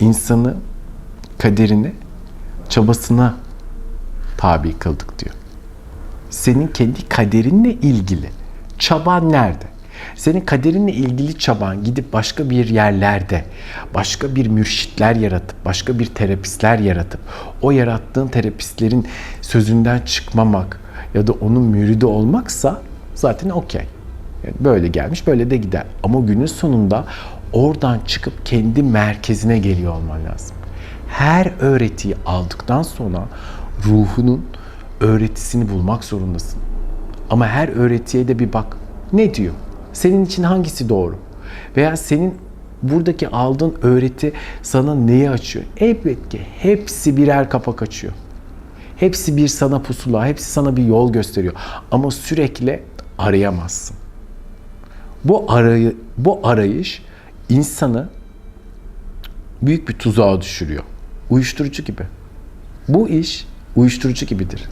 insanı kaderine, çabasına tabi kıldık diyor. Senin kendi kaderinle ilgili çaban nerede? Senin kaderinle ilgili çaban gidip başka bir yerlerde, başka bir mürşitler yaratıp, başka bir terapistler yaratıp, o yarattığın terapistlerin sözünden çıkmamak ya da onun müridi olmaksa zaten okey. Yani böyle gelmiş, böyle de gider. Ama günün sonunda oradan çıkıp kendi merkezine geliyor olman lazım. Her öğretiyi aldıktan sonra ruhunun öğretisini bulmak zorundasın. Ama her öğretiye de bir bak. Ne diyor? Senin için hangisi doğru? Veya senin buradaki aldığın öğreti sana neyi açıyor? Elbet ki hepsi birer kapak açıyor. Hepsi bir sana pusula, hepsi sana bir yol gösteriyor. Ama sürekli arayamazsın. Bu arayı, bu arayış insanı büyük bir tuzağa düşürüyor. Uyuşturucu gibi. Bu iş uyuşturucu gibidir.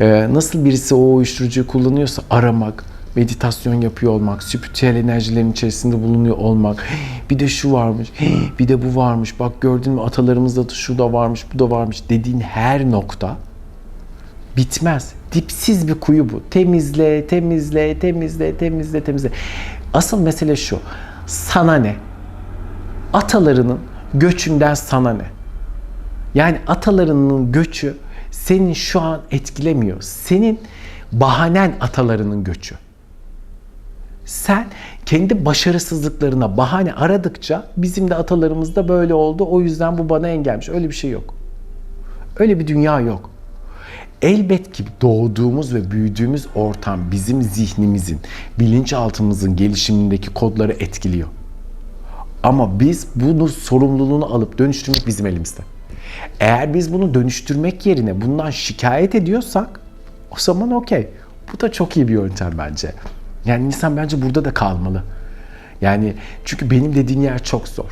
Ee, nasıl birisi o uyuşturucuyu kullanıyorsa aramak, meditasyon yapıyor olmak, spiritüel enerjilerin içerisinde bulunuyor olmak, bir de şu varmış, bir de bu varmış, bak gördün mü atalarımızda da şu da varmış, bu da varmış dediğin her nokta bitmez. Dipsiz bir kuyu bu. Temizle, temizle, temizle, temizle, temizle. Asıl mesele şu. Sana ne? Atalarının göçünden sana ne? Yani atalarının göçü senin şu an etkilemiyor. Senin bahanen atalarının göçü. Sen kendi başarısızlıklarına bahane aradıkça bizim de atalarımızda böyle oldu. O yüzden bu bana engelmiş. Öyle bir şey yok. Öyle bir dünya yok. Elbet ki doğduğumuz ve büyüdüğümüz ortam bizim zihnimizin, bilinçaltımızın gelişimindeki kodları etkiliyor. Ama biz bunu sorumluluğunu alıp dönüştürmek bizim elimizde. Eğer biz bunu dönüştürmek yerine bundan şikayet ediyorsak o zaman okey. Bu da çok iyi bir yöntem bence. Yani insan bence burada da kalmalı. Yani çünkü benim dediğin yer çok zor.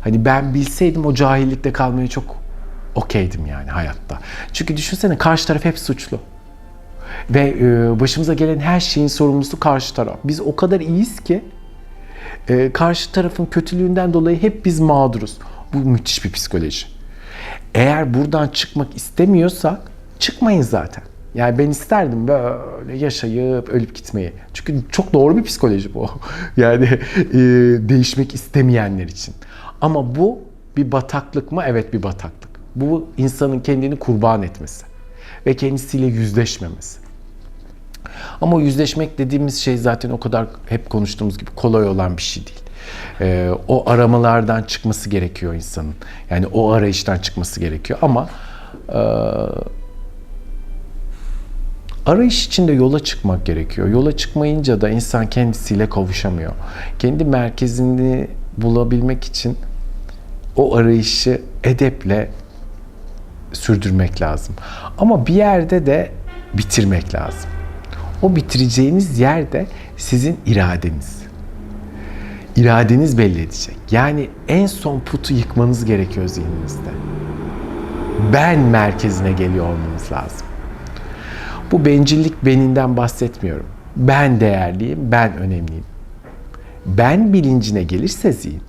Hani ben bilseydim o cahillikte kalmaya çok okeydim yani hayatta. Çünkü düşünsene karşı taraf hep suçlu. Ve e, başımıza gelen her şeyin sorumlusu karşı taraf. Biz o kadar iyiyiz ki e, karşı tarafın kötülüğünden dolayı hep biz mağduruz. Bu müthiş bir psikoloji. Eğer buradan çıkmak istemiyorsak çıkmayın zaten. Yani ben isterdim böyle yaşayıp ölüp gitmeyi. Çünkü çok doğru bir psikoloji bu. Yani e, değişmek istemeyenler için. Ama bu bir bataklık mı? Evet bir bataklık. Bu insanın kendini kurban etmesi ve kendisiyle yüzleşmemesi. Ama yüzleşmek dediğimiz şey zaten o kadar hep konuştuğumuz gibi kolay olan bir şey değil. Ee, o aramalardan çıkması gerekiyor insanın. Yani o arayıştan çıkması gerekiyor ama e, arayış içinde yola çıkmak gerekiyor. Yola çıkmayınca da insan kendisiyle kavuşamıyor. Kendi merkezini bulabilmek için o arayışı edeple sürdürmek lazım. Ama bir yerde de bitirmek lazım. O bitireceğiniz yerde sizin iradeniz. İradeniz belli edecek. Yani en son putu yıkmanız gerekiyor zihninizde. Ben merkezine geliyor olmanız lazım. Bu bencillik beninden bahsetmiyorum. Ben değerliyim, ben önemliyim. Ben bilincine gelirse zihin,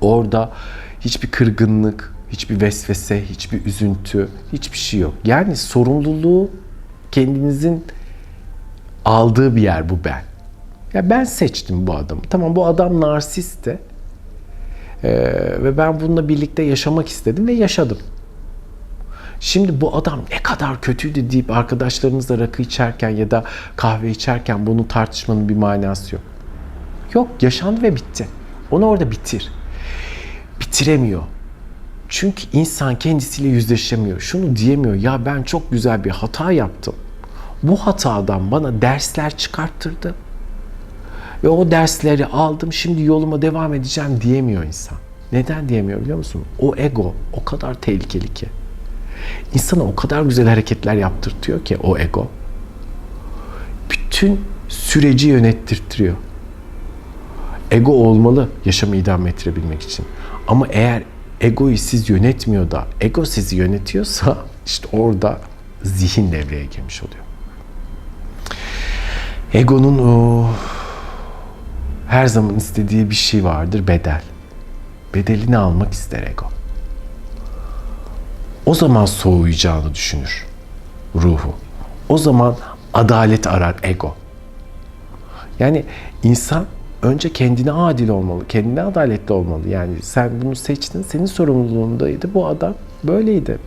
orada hiçbir kırgınlık, hiçbir vesvese, hiçbir üzüntü, hiçbir şey yok. Yani sorumluluğu kendinizin aldığı bir yer bu ben. Ya ben seçtim bu adamı. Tamam bu adam narsistti. Ee, ve ben bununla birlikte yaşamak istedim ve yaşadım. Şimdi bu adam ne kadar kötüydü deyip arkadaşlarınızla rakı içerken ya da kahve içerken bunu tartışmanın bir manası yok. Yok yaşandı ve bitti. Onu orada bitir. Bitiremiyor. Çünkü insan kendisiyle yüzleşemiyor. Şunu diyemiyor. Ya ben çok güzel bir hata yaptım. Bu hatadan bana dersler çıkarttırdı. Ve o dersleri aldım. Şimdi yoluma devam edeceğim diyemiyor insan. Neden diyemiyor biliyor musun? O ego o kadar tehlikeli ki. İnsana o kadar güzel hareketler yaptırtıyor ki o ego. Bütün süreci yönettirtiyor. Ego olmalı yaşamı idame ettirebilmek için. Ama eğer egoyu siz yönetmiyor da ego sizi yönetiyorsa işte orada zihin devreye girmiş oluyor. Egonun o her zaman istediği bir şey vardır bedel. Bedelini almak ister ego. O zaman soğuyacağını düşünür ruhu. O zaman adalet arar ego. Yani insan önce kendine adil olmalı, kendine adaletli olmalı. Yani sen bunu seçtin, senin sorumluluğundaydı. Bu adam böyleydi.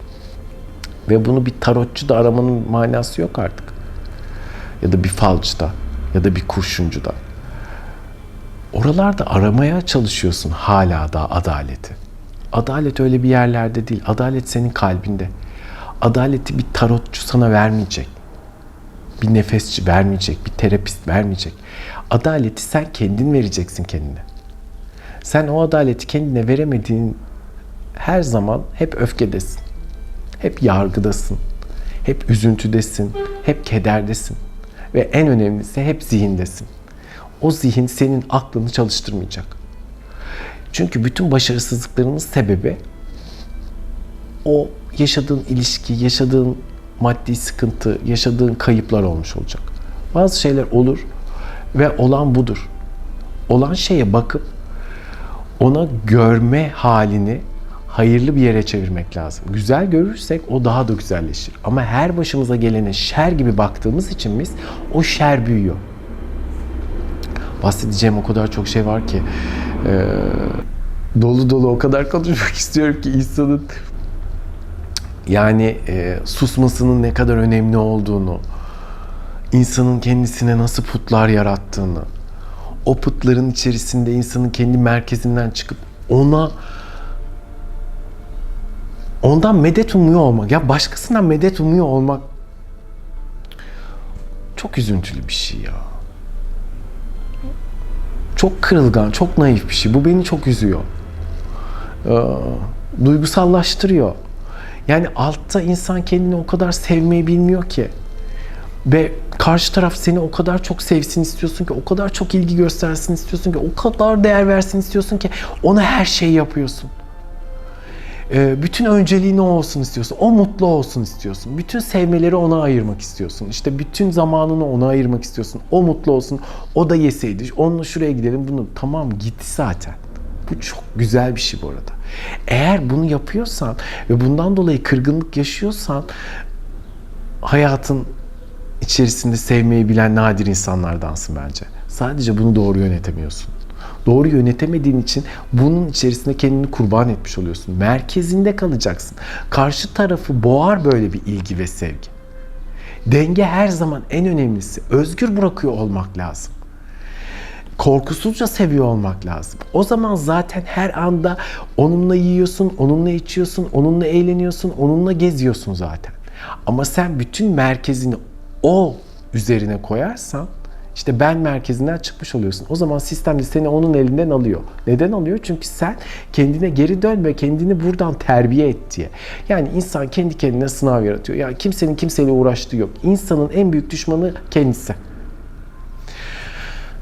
Ve bunu bir tarotçu da aramanın manası yok artık. Ya da bir falcıda ya da bir kurşuncuda. Oralarda aramaya çalışıyorsun hala da adaleti. Adalet öyle bir yerlerde değil. Adalet senin kalbinde. Adaleti bir tarotçu sana vermeyecek. Bir nefesçi vermeyecek, bir terapist vermeyecek. Adaleti sen kendin vereceksin kendine. Sen o adaleti kendine veremediğin her zaman hep öfkedesin. Hep yargıdasın. Hep üzüntüdesin. Hep kederdesin. Ve en önemlisi hep zihindesin. O zihin senin aklını çalıştırmayacak. Çünkü bütün başarısızlıklarımın sebebi o yaşadığın ilişki, yaşadığın maddi sıkıntı, yaşadığın kayıplar olmuş olacak. Bazı şeyler olur ve olan budur. Olan şeye bakıp ona görme halini hayırlı bir yere çevirmek lazım. Güzel görürsek o daha da güzelleşir. Ama her başımıza gelene şer gibi baktığımız için biz o şer büyüyor. Bahsedeceğim o kadar çok şey var ki e, dolu dolu o kadar konuşmak istiyorum ki insanın yani e, susmasının ne kadar önemli olduğunu, insanın kendisine nasıl putlar yarattığını, o putların içerisinde insanın kendi merkezinden çıkıp ona ondan medet umuyor olmak, ya başkasından medet umuyor olmak çok üzüntülü bir şey ya. Çok kırılgan, çok naif bir şey. Bu beni çok üzüyor. Ee, duygusallaştırıyor. Yani altta insan kendini o kadar sevmeyi bilmiyor ki. Ve karşı taraf seni o kadar çok sevsin istiyorsun ki, o kadar çok ilgi göstersin istiyorsun ki, o kadar değer versin istiyorsun ki ona her şeyi yapıyorsun. Ee, bütün önceliğini o olsun istiyorsun. O mutlu olsun istiyorsun. Bütün sevmeleri ona ayırmak istiyorsun. İşte bütün zamanını ona ayırmak istiyorsun. O mutlu olsun. O da yeseydi. Onunla şuraya gidelim. Bunu tamam gitti zaten. Bu çok güzel bir şey bu arada. Eğer bunu yapıyorsan ve bundan dolayı kırgınlık yaşıyorsan hayatın içerisinde sevmeyi bilen nadir insanlardansın bence. Sadece bunu doğru yönetemiyorsun. Doğru yönetemediğin için bunun içerisinde kendini kurban etmiş oluyorsun. Merkezinde kalacaksın. Karşı tarafı boğar böyle bir ilgi ve sevgi. Denge her zaman en önemlisi. Özgür bırakıyor olmak lazım korkusuzca seviyor olmak lazım. O zaman zaten her anda onunla yiyorsun, onunla içiyorsun, onunla eğleniyorsun, onunla geziyorsun zaten. Ama sen bütün merkezini o üzerine koyarsan işte ben merkezinden çıkmış oluyorsun. O zaman sistem de seni onun elinden alıyor. Neden alıyor? Çünkü sen kendine geri dön ve kendini buradan terbiye et diye. Yani insan kendi kendine sınav yaratıyor. Yani kimsenin kimseyle uğraştığı yok. İnsanın en büyük düşmanı kendisi.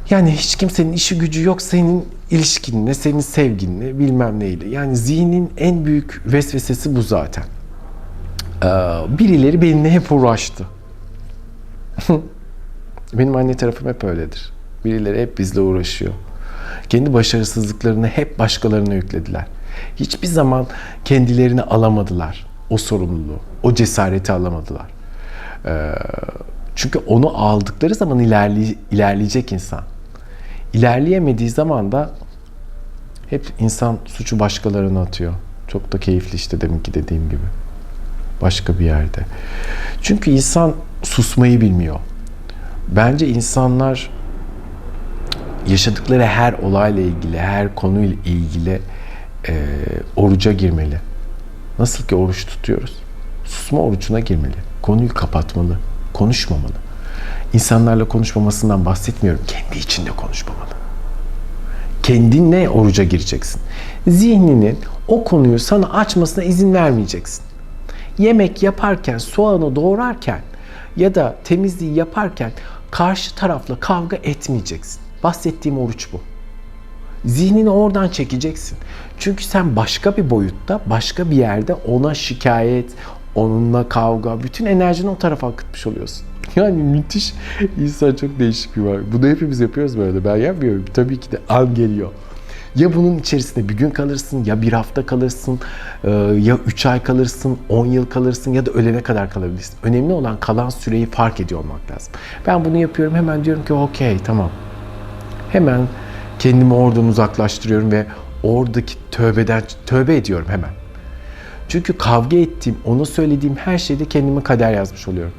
Yani hiç kimsenin işi gücü yok senin ilişkinle, senin sevginle, bilmem neyle. Yani zihnin en büyük vesvesesi bu zaten. Ee, birileri benimle hep uğraştı. Benim anne tarafım hep öyledir. Birileri hep bizle uğraşıyor. Kendi başarısızlıklarını hep başkalarına yüklediler. Hiçbir zaman kendilerini alamadılar. O sorumluluğu, o cesareti alamadılar. Ee, çünkü onu aldıkları zaman ilerley- ilerleyecek insan. İlerleyemediği zaman da hep insan suçu başkalarına atıyor. Çok da keyifli işte demek ki dediğim gibi. Başka bir yerde. Çünkü insan susmayı bilmiyor. Bence insanlar yaşadıkları her olayla ilgili, her konuyla ilgili e, oruca girmeli. Nasıl ki oruç tutuyoruz? Susma orucuna girmeli. Konuyu kapatmalı. Konuşmamalı. İnsanlarla konuşmamasından bahsetmiyorum. Kendi içinde konuşmamalı. Kendinle oruca gireceksin. Zihninin o konuyu sana açmasına izin vermeyeceksin. Yemek yaparken, soğanı doğrarken ya da temizliği yaparken karşı tarafla kavga etmeyeceksin. Bahsettiğim oruç bu. Zihnini oradan çekeceksin. Çünkü sen başka bir boyutta, başka bir yerde ona şikayet, onunla kavga, bütün enerjini o tarafa akıtmış oluyorsun. Yani müthiş. İnsan çok değişik bir var. Bunu hepimiz yapıyoruz böyle. Ben yapmıyorum. Tabii ki de an geliyor. Ya bunun içerisinde bir gün kalırsın, ya bir hafta kalırsın, e, ya üç ay kalırsın, on yıl kalırsın ya da ölene kadar kalabilirsin. Önemli olan kalan süreyi fark ediyor olmak lazım. Ben bunu yapıyorum hemen diyorum ki okey tamam. Hemen kendimi oradan uzaklaştırıyorum ve oradaki tövbeden tövbe ediyorum hemen. Çünkü kavga ettiğim, ona söylediğim her şeyde kendime kader yazmış oluyorum.